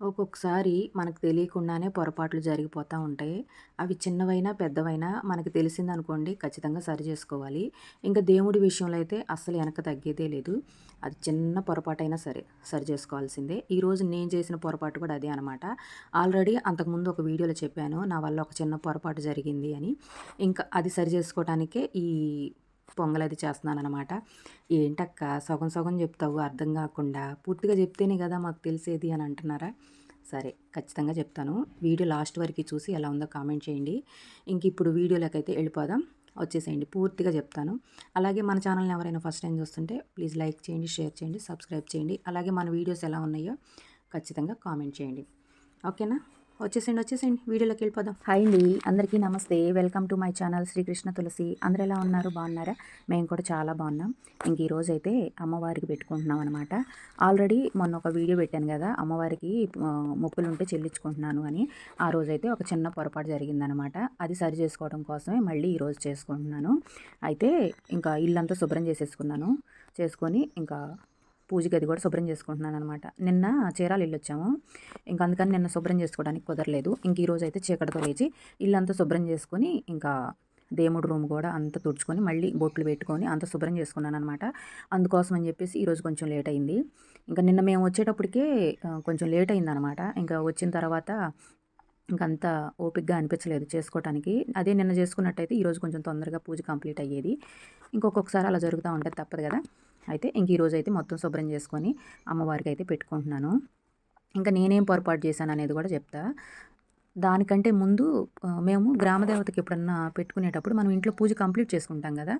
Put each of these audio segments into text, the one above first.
ఒక్కొక్కసారి మనకు తెలియకుండానే పొరపాట్లు జరిగిపోతూ ఉంటాయి. అవి చిన్నవైనా, పెద్దవైనా మనకు తెలిసిందనుకోండి ఖచ్చితంగా సరి చేసుకోవాలి. ఇంకా దేవుడి విషయంలో అయితే అస్సలు వెనక తగ్గేదే లేదు. అది చిన్న పొరపాటైనా సరే సరి చేసుకోవాల్సిందే. ఈరోజు నేను చేసిన పొరపాటు కూడా అదే అనమాట. ఆల్రెడీ అంతకుముందు ఒక వీడియోలో చెప్పాను. నా వల్ల ఒక చిన్న పొరపాటు జరిగింది అని. ఇంకా అది సరి చేసుకోవటానికే ఈ పొంగలది చేస్తున్నాననమాట. ఏంటక్క సగం సగం చెప్తావు అర్థం కాకుండా. పూర్తిగా చెప్తేనే కదా మాకు తెలిసేది అని అంటున్నారా? సరే ఖచ్చితంగా చెప్తాను. వీడియో లాస్ట్ వరకు చూసి ఎలా ఉందో కామెంట్ చేయండి. ఇంక ఇప్పుడు వీడియోలోకైతే వెళ్ళిపోదాం. వచ్చేసేయండి పూర్తిగా చెప్తాను. అలాగే మన ఛానల్‌ని ఎవరైనా ఫస్ట్ టైం చూస్తుంటే ప్లీజ్ లైక్ చేయండి, షేర్ చేయండి, సబ్స్క్రైబ్ చేయండి. అలాగే మన వీడియోస్ ఎలా ఉన్నాయో ఖచ్చితంగా కామెంట్ చేయండి. ఓకేనా? వచ్చేసండి వచ్చేసేయండి. వీడియోలోకి వెళ్ళిపోదాం. హాయ్ అండి. అందరికీ నమస్తే. Welcome to my channel Srikrishna Tulasi. అందరు ఎలా ఉన్నారు? బాగున్నారా? మేము కూడా చాలా బాగున్నాం. ఇంక ఈరోజు అయితే అమ్మవారికి పెట్టుకుంటున్నాం అనమాట ఆల్రెడీ మొన్న ఒక వీడియో పెట్టాను కదా అమ్మవారికి మొక్కులు ఉంటే చెల్లించుకుంటున్నాను అని. ఆ రోజైతే ఒక చిన్న పొరపాటు జరిగిందనమాట అది సరి చేసుకోవడం కోసమే మళ్ళీ ఈరోజు చేసుకుంటున్నాను. అయితే ఇంకా ఇల్లంతా శుభ్రం చేసేసుకున్నాను. చేసుకొని ఇంకా పూజ గది కూడా శుభ్రం చేసుకుంటున్నాను అనమాట నిన్న చీరాలు వచ్చాము. ఇంకా అందుకని నిన్న శుభ్రం చేసుకోవడానికి కుదరలేదు. ఇంక ఈరోజు అయితే చీకటితో లేచి ఇల్లంతా శుభ్రం చేసుకొని ఇంకా దేవుడు రూమ్ కూడా అంత తుడుచుకొని మళ్ళీ బొట్లు పెట్టుకొని అంత శుభ్రం చేసుకున్నాను అనమాట అందుకోసం అని చెప్పేసి ఈరోజు కొంచెం లేట్ అయింది. ఇంకా నిన్న మేము వచ్చేటప్పటికే కొంచెం లేట్ అయింది అనమాట ఇంకా వచ్చిన తర్వాత ఇంకంత ఓపిక్గా అనిపించలేదు చేసుకోవటానికి అదే నిన్న చేసుకున్నట్టయితే ఈరోజు కొంచెం తొందరగా పూజ కంప్లీట్ అయ్యేది. ఇంకొకసారి అలా జరుగుతూ ఉంటుంది తప్పదు కదా. అయితే ఇంక ఈరోజు అయితే మొత్తం శుభ్రం చేసుకొని అమ్మవారికి అయితే పెట్టుకుంటున్నాను. ఇంకా నేనేం పొరపాటు చేశాను అనేది కూడా చెప్తా. దానికంటే ముందు మేము గ్రామదేవతకి ఎప్పుడన్నా పెట్టుకునేటప్పుడు మనం ఇంట్లో పూజ కంప్లీట్ చేసుకుంటాం కదా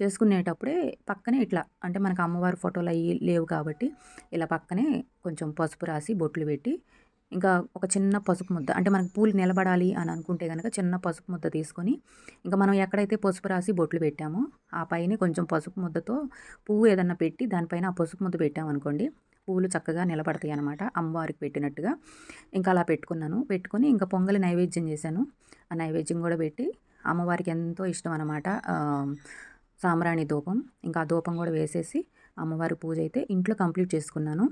చేసుకునేటప్పుడే పక్కనే ఇట్లా అంటే మనకు అమ్మవారి ఫోటోలు అవి లేవు కాబట్టి ఇలా పక్కనే కొంచెం పసుపు రాసి బొట్లు పెట్టి ఇంకా ఒక చిన్న పసుపు ముద్ద అంటే మనకు పూలు నిలబడాలి అని అనుకుంటే కనుక చిన్న పసుపు ముద్ద తీసుకొని ఇంకా మనం ఎక్కడైతే పసుపు రాసి బొట్లు పెట్టామో ఆ పైన కొంచెం పసుపు ముద్దతో పువ్వు ఏదన్నా పెట్టి దానిపైన ఆ పసుపు ముద్ద పెట్టామనుకోండి పూలు చక్కగా నిలబడతాయి అనమాట అమ్మవారికి పెట్టినట్టుగా. ఇంకా అలా పెట్టుకున్నాను. పెట్టుకొని ఇంకా పొంగలి నైవేద్యం చేశాను. ఆ నైవేద్యం కూడా పెట్టి అమ్మవారికి ఎంతో ఇష్టం అనమాట సాంబ్రాణి ధూపం ఇంకా ఆ ధూపం కూడా వేసేసి అమ్మవారి పూజ అయితే ఇంట్లో కంప్లీట్ చేసుకున్నాను.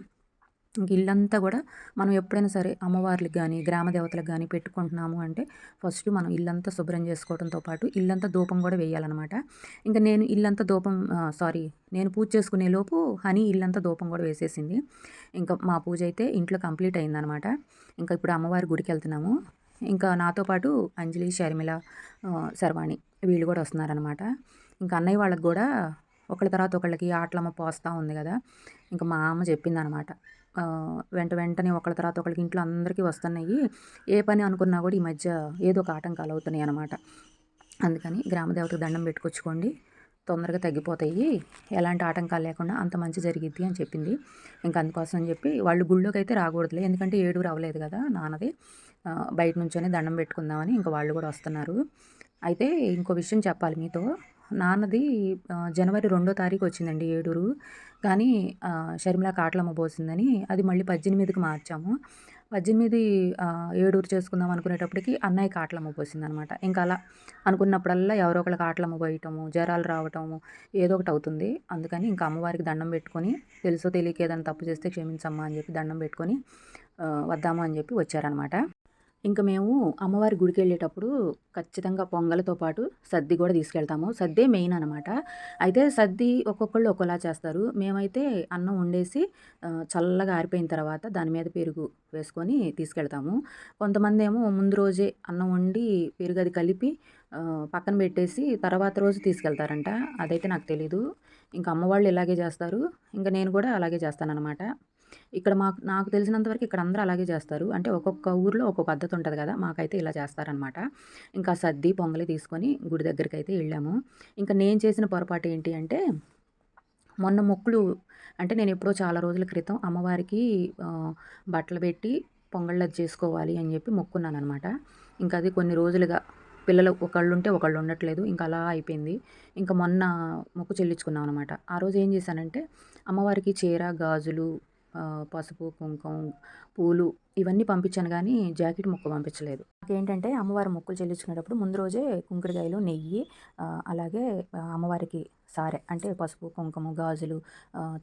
ఇంక ఇల్లంతా కూడా మనం ఎప్పుడైనా సరే అమ్మవార్లకు కానీ గ్రామ దేవతలకు కానీ పెట్టుకుంటున్నాము అంటే ఫస్ట్ మనం ఇల్లంతా శుభ్రం చేసుకోవడంతో పాటు ఇల్లంతా ధూపం కూడా వేయాలన్నమాట. ఇంకా నేను ఇల్లంతా ధూపం సారీ నేను పూజ చేసుకునే లోపు హనీ ఇల్లంతా ధూపం కూడా వేసేసింది. ఇంకా మా పూజ అయితే ఇంట్లో కంప్లీట్ అయిందనమాట ఇంకా ఇప్పుడు అమ్మవారి గుడికి వెళ్తున్నాము. ఇంకా నాతో పాటు అంజలి షర్మిల శర్వాణి వీళ్ళు కూడా వస్తున్నారనమాట ఇంకా అన్నయ్య వాళ్ళకి కూడా ఒకళ్ళ తర్వాత ఒకళ్ళకి ఆటలమ్మ పోస్తూ ఉంది కదా. ఇంకా మా అమ్మ చెప్పిందనమాట వెంట వెంటనే ఒకళ్ళ తర్వాత ఒకళ్ళకి ఇంట్లో అందరికీ వస్తున్నాయి. ఏ పని అనుకున్నా కూడా ఈ మధ్య ఏదో ఒక ఆటంకాలు అవుతున్నాయి అనమాట అందుకని గ్రామదేవతకు దండం పెట్టుకొచ్చుకోండి. తొందరగా తగ్గిపోతాయి. ఎలాంటి ఆటంకాలు లేకుండా అంత మంచి జరిగిద్ది అని చెప్పింది. ఇంకా అందుకోసం అని చెప్పి వాళ్ళు గుళ్ళోకి అయితే రాకూడదులే. ఎందుకంటే ఏడు రావలేదు కదా నాన్నది. బయట నుంచొని దండం పెట్టుకుందామని ఇంకా వాళ్ళు కూడా వస్తున్నారు. అయితే ఇంకో విషయం చెప్పాలి మీతో. నాన్నది జనవరి రెండో తారీఖు వచ్చిందండి ఏడూరు. కానీ షర్మిల కాట్లమ్మ పోసిందని అది మళ్ళీ పద్దెనిమిదికి మార్చాము. పద్దెనిమిది ఏడూరు చేసుకుందాం అనుకునేటప్పటికి అన్నయ్య కాట్లమ్మ పోసిందనమాట. ఇంకా అలా అనుకున్నప్పుడల్లా ఎవరో ఒకళ్ళ కాట్లమ్మ పోయటము జ్వరాలు రావటము ఏదో ఒకటి అవుతుంది. అందుకని ఇంకా అమ్మవారికి దండం పెట్టుకొని తెలుసో తెలియక ఏదైనా తప్పు చేస్తే క్షమించమ్మా అని చెప్పి దండం పెట్టుకొని వద్దాము అని చెప్పి వచ్చారనమాట. ఇంకా మేము అమ్మవారి గుడికి వెళ్ళేటప్పుడు ఖచ్చితంగా పొంగలతో పాటు సద్ది కూడా తీసుకెళ్తాము. సద్దే మెయిన్ అనమాట అయితే సద్ది ఒక్కొక్కళ్ళు ఒక్కోలా చేస్తారు. మేమైతే అన్నం వండేసి చల్లగా ఆరిపోయిన తర్వాత దాని మీద పెరుగు వేసుకొని తీసుకెళ్తాము. కొంతమంది ఏమో ముందు రోజే అన్నం వండి పెరుగు అది కలిపి పక్కన పెట్టేసి తర్వాత రోజు తీసుకెళ్తారంట. అదైతే నాకు తెలీదు. ఇంకా అమ్మవాళ్ళు ఇలాగే చేస్తారు. ఇంకా నేను కూడా అలాగే చేస్తానన్నమాట. ఇక్కడ మాకు నాకు తెలిసినంతవరకు ఇక్కడ అందరూ అలాగే చేస్తారు. అంటే ఒక్కొక్క ఊర్లో ఒక్కొక్క పద్ధతి ఉంటుంది కదా మాకైతే ఇలా చేస్తారనమాట. ఇంకా సర్ది పొంగలి తీసుకొని గుడి దగ్గరికి అయితే వెళ్ళాము. ఇంకా నేను చేసిన పొరపాటు ఏంటి అంటే మొన్న మొక్కులు అంటే నేను ఎప్పుడో చాలా రోజుల క్రితం అమ్మవారికి బట్టలు పెట్టి పొంగళ్ళది చేసుకోవాలి అని చెప్పి మొక్కున్నాను అనమాట ఇంకా అది కొన్ని రోజులుగా పిల్లలు ఒకళ్ళు ఉంటే ఒకళ్ళు ఉండట్లేదు ఇంకా అలా అయిపోయింది. ఇంకా మొన్న మొక్కు చెల్లించుకున్నాం అనమాట ఆ రోజు ఏం చేశానంటే అమ్మవారికి చీర గాజులు పసుపు కుంకుమ పూలు ఇవన్నీ పంపించాను కానీ జాకెట్ ముక్క పంపించలేదు. ఏంటంటే అమ్మవారి మొక్కులు చెల్లించుకునేటప్పుడు ముందు రోజే కుంకుడుకాయలు నెయ్యి అలాగే అమ్మవారికి సారే అంటే పసుపు కుంకుమ గాజులు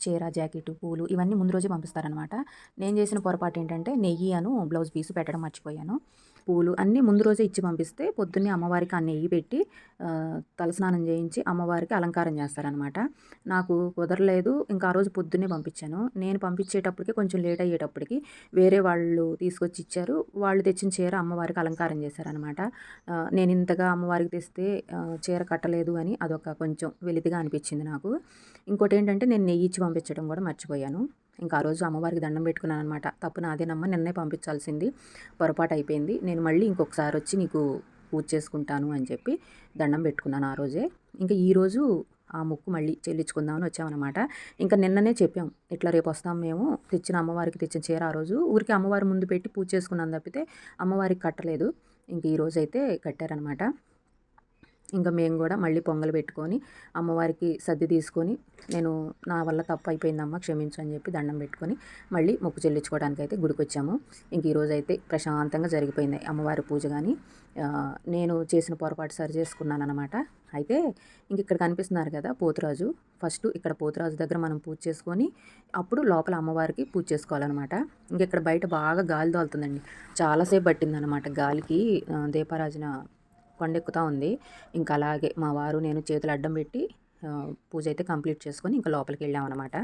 చీర జాకెట్ పూలు ఇవన్నీ ముందు రోజే పంపిస్తారనమాట నేను చేసిన పొరపాటు ఏంటంటే నెయ్యి అను బ్లౌజ్ పీసు పెట్టడం మర్చిపోయాను. పూలు అన్నీ ముందు రోజే ఇచ్చి పంపిస్తే పొద్దున్నే అమ్మవారికి ఆ నెయ్యి పెట్టి తలస్నానం చేయించి అమ్మవారికి అలంకారం చేస్తారనమాట నాకు కుదరలేదు ఇంకా ఆ రోజు పొద్దున్నే పంపించాను. నేను పంపించేటప్పటికి కొంచెం లేట్ అయ్యేటప్పటికి వేరే వాళ్ళు తీసుకొచ్చి ఇచ్చారు. వాళ్ళు తెచ్చిన చీర అమ్మవారికి అలంకారం చేశారనమాట నేను ఇంతగా అమ్మవారికి తెస్తే చీర కట్టలేదు అని అదొక కొంచెం వెలితిగా అనిపించింది నాకు. ఇంకోటి ఏంటంటే నేను నెయ్యి ఇచ్చి పంపించడం కూడా మర్చిపోయాను. ఇంకా ఆ రోజు అమ్మవారికి దండం పెట్టుకున్నాను అనమాట తప్పు నాదేనమ్మ నిన్నే పంపించాల్సింది. పొరపాటు అయిపోయింది. నేను మళ్ళీ ఇంకొకసారి వచ్చి నీకు పూజ చేసుకుంటాను అని చెప్పి దండం పెట్టుకున్నాను ఆ రోజే. ఇంకా ఈరోజు ఆ ముక్కు మళ్ళీ చెల్లించుకుందామని వచ్చామన్నమాట. ఇంకా నిన్ననే చెప్పాం. ఇట్లా రేపు వస్తాం మేము. తెచ్చిన అమ్మవారికి తెచ్చిన చీర ఆ రోజు. ఊరికి అమ్మవారి ముందు పెట్టి పూజ చేసుకున్నాను తప్పితే అమ్మవారికి కట్టలేదు. ఇంక ఈ కట్టారనమాట ఇంకా మేము కూడా మళ్ళీ పొంగలు పెట్టుకొని అమ్మవారికి సర్ది తీసుకొని నేను నా వల్ల తప్పు అయిపోయిందమ్మ క్షమించు అని చెప్పి దండం పెట్టుకొని మళ్ళీ మొక్కు చెల్లించుకోవడానికి అయితే గుడికి వచ్చాము ఇంక ఈరోజు అయితే ప్రశాంతంగా జరిగిపోయింది అమ్మవారి పూజ కానీ. నేను చేసిన పొరపాటు సరి చేసుకున్నాను అనమాట అయితే ఇంక ఇక్కడ కనిపిస్తున్నారు కదా పోతురాజు. ఫస్ట్ ఇక్కడ పోతురాజు దగ్గర మనం పూజ చేసుకొని అప్పుడు లోపల అమ్మవారికి పూజ చేసుకోవాలన్నమాట. ఇంక ఇక్కడ బయట బాగా గాలి తోలుతుందండి చాలాసేపు పట్టిందనమాట గాలికి దీపారాజున కొండెక్కుతూ ఉంది. ఇంకా అలాగే మా వారు నేను చేతులు అడ్డం పెట్టి పూజ అయితే కంప్లీట్ చేసుకొని ఇంకా లోపలికి వెళ్ళామన్నమాట.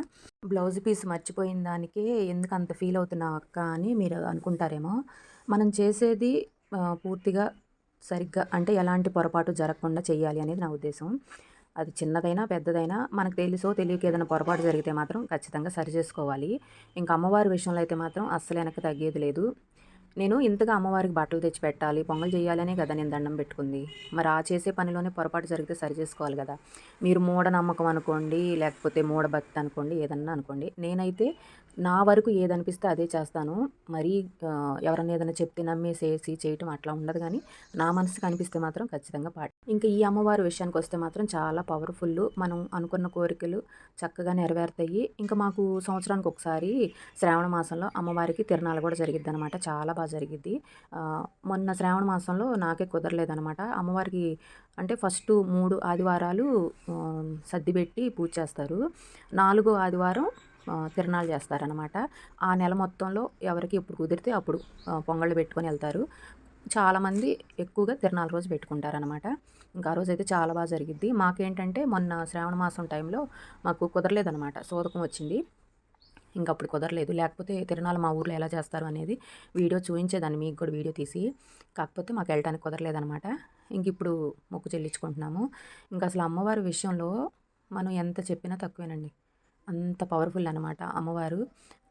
బ్లౌజ్ పీస్ మర్చిపోయిన దానికే ఎందుకు అంత ఫీల్ అవుతున్నావు అక్క అని మీరు అనుకుంటారేమో. మనం చేసేది పూర్తిగా సరిగ్గా అంటే ఎలాంటి పొరపాటు జరగకుండా చేయాలి అనేది నా ఉద్దేశం. అది చిన్నదైనా పెద్దదైనా మనకు తెలుసో తెలియక ఏదైనా పొరపాటు జరిగితే మాత్రం ఖచ్చితంగా సరి చేసుకోవాలి. ఇంకా అమ్మవారి విషయంలో అయితే మాత్రం అస్సలు వెనక్కి తగ్గేది లేదు. నేను ఇంతగా అమ్మవారికి బట్టలు తెచ్చి పెట్టాలి పొంగల్ చేయాలనే కదా నేను దండం పెట్టుకుంది. మరి ఆ చేసే పనిలోనే పొరపాటు జరిగితే సరి చేసుకోవాలి కదా. మీరు మూఢనమ్మకం అనుకోండి లేకపోతే మూఢభక్తి అనుకోండి ఏదన్నా అనుకోండి. నేనైతే నా వరకు ఏదనిపిస్తే అదే చేస్తాను. మరీ ఎవరైనా ఎవరన్నా ఏదైనా చెప్తే నమ్మేసేసి చేయటం అట్లా ఉండదు కానీ నా మనసుకి అనిపిస్తే మాత్రం ఖచ్చితంగా పాట. ఇంకా ఈ అమ్మవారి విషయానికి వస్తే మాత్రం చాలా పవర్ఫుల్ మనం అనుకున్న కోరికలు చక్కగా నెరవేరుతాయి. ఇంకా మాకు సంవత్సరానికి ఒకసారి శ్రావణ మాసంలో అమ్మవారికి తిరణాలు కూడా జరిగిద్ది అనమాట చాలా బాగా జరిగిద్ది. మొన్న శ్రావణ మాసంలో నాకే కుదరలేదనమాట అమ్మవారికి అంటే ఫస్ట్ మూడు ఆదివారాలు సర్దిపెట్టి సర్ది పెట్టి పూజ చేస్తారు. నాలుగో ఆదివారం తిరణాలు చేస్తారనమాట ఆ నెల మొత్తంలో ఎవరికి ఎప్పుడు కుదిరితే అప్పుడు పొంగళ్ళు పెట్టుకొని వెళ్తారు. చాలామంది ఎక్కువగా తిరణాల రోజు పెట్టుకుంటారనమాట ఇంకా ఆ రోజు అయితే చాలా బాగా జరిగిద్ది. మాకేంటంటే మొన్న శ్రావణ మాసం టైంలో మాకు కుదరలేదనమాట సోదకం వచ్చింది. ఇంకా అప్పుడు కుదరలేదు. లేకపోతే తిరణాలు మా ఊర్లో ఎలా చేస్తారు అనేది వీడియో చూపించేదాన్ని మీకు కూడా వీడియో తీసి. కాకపోతే మాకు వెళ్ళడానికి కుదరలేదనమాట ఇంక ఇప్పుడు మొక్కు చెల్లించుకుంటున్నాము. ఇంకా అసలు అమ్మవారి విషయంలో మనం ఎంత చెప్పినా తక్కువేనండి. అంత పవర్ఫుల్ అనమాట అమ్మవారు.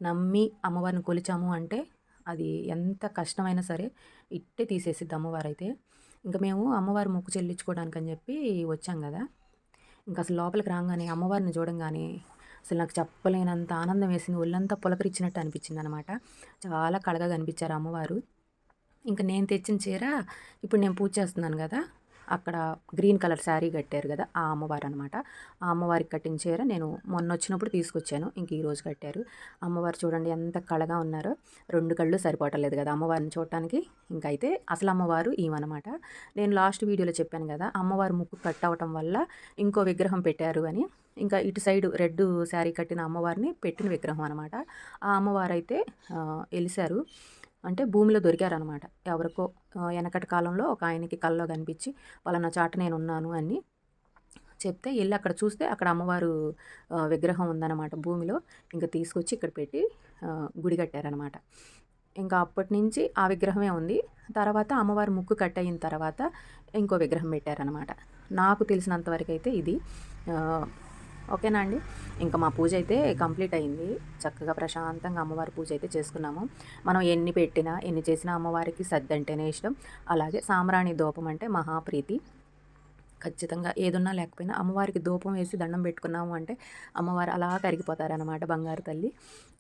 నమ్మి అమ్మవారిని కొలిచాము అంటే అది ఎంత కష్టమైనా సరే ఇట్టే తీసేసిద్ది అమ్మవారు అయితే ఇంకా మేము అమ్మవారి మొక్కు చెల్లించుకోవడానికి అని చెప్పి వచ్చాం కదా. ఇంకా అసలు లోపలికి రాగానే అమ్మవారిని చూడంగానే అసలు నాకు చెప్పలేనంత ఆనందం వేసింది. ఒళ్ళంతా పులకరించినట్టు అనిపించింది అనమాట చాలా కళగా కనిపించారు అమ్మవారు. ఇంకా నేను తెచ్చిన చీర ఇప్పుడు నేను పూజ చేస్తున్నాను కదా. అక్కడ గ్రీన్ కలర్ శారీ కట్టారు కదా ఆ అమ్మవారు అనమాట ఆ అమ్మవారికి కట్టిన చీర నేను మొన్న వచ్చినప్పుడు తీసుకొచ్చాను ఇంక ఈరోజు కట్టారు. అమ్మవారు చూడండి ఎంత కళగా ఉన్నారో. రెండు కళ్ళు సరిపోవటలేదు కదా అమ్మవారిని చూడటానికి. ఇంక అయితే అసలు అమ్మవారు ఈమెనమాట నేను లాస్ట్ వీడియోలో చెప్పాను కదా అమ్మవారు ముక్కు కట్ అవటం వల్ల ఇంకో విగ్రహం పెట్టారు అని. ఇంకా ఇటు సైడ్ రెడ్ శారీ కట్టిన అమ్మవారిని పెట్టిన విగ్రహం అనమాట ఆ అమ్మవారు అయితే వెలిశారు అంటే భూమిలో దొరికారనమాట. ఎవరికో వెనకటి కాలంలో ఒక ఆయనకి కల్లో కనిపించి పలానా చాట నేను ఉన్నాను అని చెప్తే వెళ్ళి అక్కడ చూస్తే అక్కడ అమ్మవారు విగ్రహం ఉందన్నమాట భూమిలో. ఇంకా తీసుకొచ్చి ఇక్కడ పెట్టి గుడి కట్టారనమాట. ఇంకా అప్పటి నుంచి ఆ విగ్రహమే ఉంది. తర్వాత అమ్మవారి ముక్కు కట్ అయిన తర్వాత ఇంకో విగ్రహం పెట్టారనమాట. నాకు తెలిసినంత వరకు అయితే ఇది ఓకేనా అండి? ఇంకా మా పూజ అయితే కంప్లీట్ అయింది. చక్కగా ప్రశాంతంగా అమ్మవారి పూజ అయితే చేసుకున్నాము. మనం ఎన్ని పెట్టినా ఎన్ని చేసినా అమ్మవారికి సద్ది అంటేనే ఇష్టం. అలాగే సాంబ్రాణి దూపం అంటే మహాప్రీతి. ఖచ్చితంగా ఏదున్నా లేకపోయినా అమ్మవారికి ధూపం వేసి దండం పెట్టుకున్నాము అంటే అమ్మవారు అలా కరిగిపోతారనమాట బంగారు తల్లి.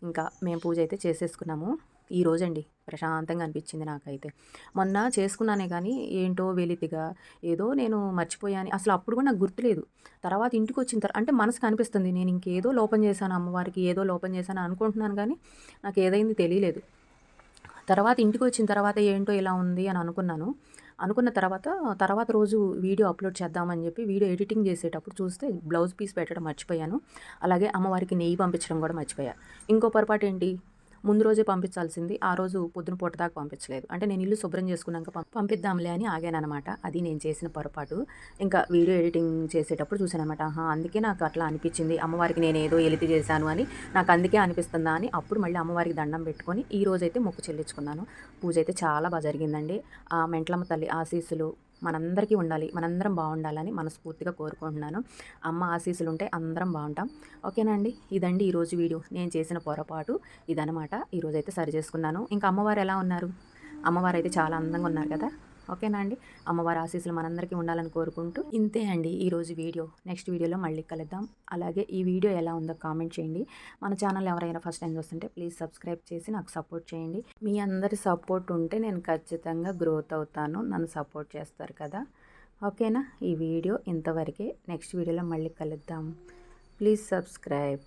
ఇంకా మేము పూజ అయితే చేసేసుకున్నాము. ఈ రోజండి. ప్రశాంతంగా అనిపించింది నాకైతే. మొన్న చేసుకున్నానే కానీ ఏంటో వెలితిగా ఏదో నేను మర్చిపోయాను. అసలు అప్పుడు కూడా నాకు గుర్తులేదు. తర్వాత ఇంటికి వచ్చిన తర్వాత అంటే మనసుకు అనిపిస్తుంది నేను ఇంకేదో లోపం చేశాను అమ్మవారికి ఏదో లోపం చేశాను అనుకుంటున్నాను కానీ నాకు ఏదైంది తెలియలేదు. తర్వాత ఇంటికి వచ్చిన తర్వాత ఏంటో ఇలా ఉంది అని అనుకున్నాను. అనుకున్న తర్వాత తర్వాత రోజు వీడియో అప్లోడ్ చేద్దామని చెప్పి వీడియో ఎడిటింగ్ చేసేటప్పుడు చూస్తే బ్లౌజ్ పీస్ పెట్టడం మర్చిపోయాను. అలాగే అమ్మవారికి నెయ్యి పంపించడం కూడా మర్చిపోయా. ఇంకో పొరపాటు ఏంటి ముందు రోజే పంపించాల్సింది ఆ రోజు పొద్దున పూట దాకా పంపించలేదు. అంటే నేను ఇల్లు శుభ్రం చేసుకున్నాక పం- పంపిద్దాంలే అని ఆగానమాట అది నేను చేసిన పొరపాటు. ఇంకా వీడియో ఎడిటింగ్ చేసేటప్పుడు చూసానమాట ఆహా అందుకే నాకు అట్లా అనిపించింది. అమ్మవారికి నేను ఏదో ఎలితి చేశాను అని నాకు అందుకే అనిపిస్తుందా అని అప్పుడు మళ్ళీ అమ్మవారికి దండం పెట్టుకొని ఈ రోజైతే మొక్కు చెల్లించుకున్నాను. పూజ అయితే చాలా బాగా జరిగిందండి. ఆ మెంట్లమ్మ తల్లి ఆశీస్సులు మనందరికీ ఉండాలి మనందరం బాగుండాలని మనస్ఫూర్తిగా కోరుకుంటున్నాను. అమ్మ ఆశీస్సులు ఉంటే అందరం బాగుంటాం. ఓకేనా అండి? ఇదండి ఈరోజు వీడియో. నేను చేసిన పొరపాటు ఇదనమాట ఈరోజు అయితే సరి చేసుకున్నాను ఇంకా అమ్మవారు ఎలా ఉన్నారు? అమ్మవారు అయితే చాలా అందంగా ఉన్నారు కదా? ఓకేనా అండి? అమ్మవారి ఆశీస్సులు మనందరికీ ఉండాలని కోరుకుంటూ ఇంతే అండి ఈరోజు వీడియో. నెక్స్ట్ వీడియోలో మళ్ళీ కలుద్దాం. అలాగే ఈ వీడియో ఎలా ఉందో కామెంట్ చేయండి. మన ఛానల్ ఎవరైనా ఫస్ట్ టైం చూస్తుంటే ప్లీజ్ సబ్స్క్రైబ్ చేసి నాకు సపోర్ట్ చేయండి. మీ అందరి సపోర్ట్ ఉంటే నేను ఖచ్చితంగా గ్రోత్ అవుతాను. నన్ను సపోర్ట్ చేస్తారు కదా. ఓకేనా? ఈ వీడియో ఇంతవరకే. నెక్స్ట్ వీడియోలో మళ్ళీ కలుద్దాం. Please subscribe.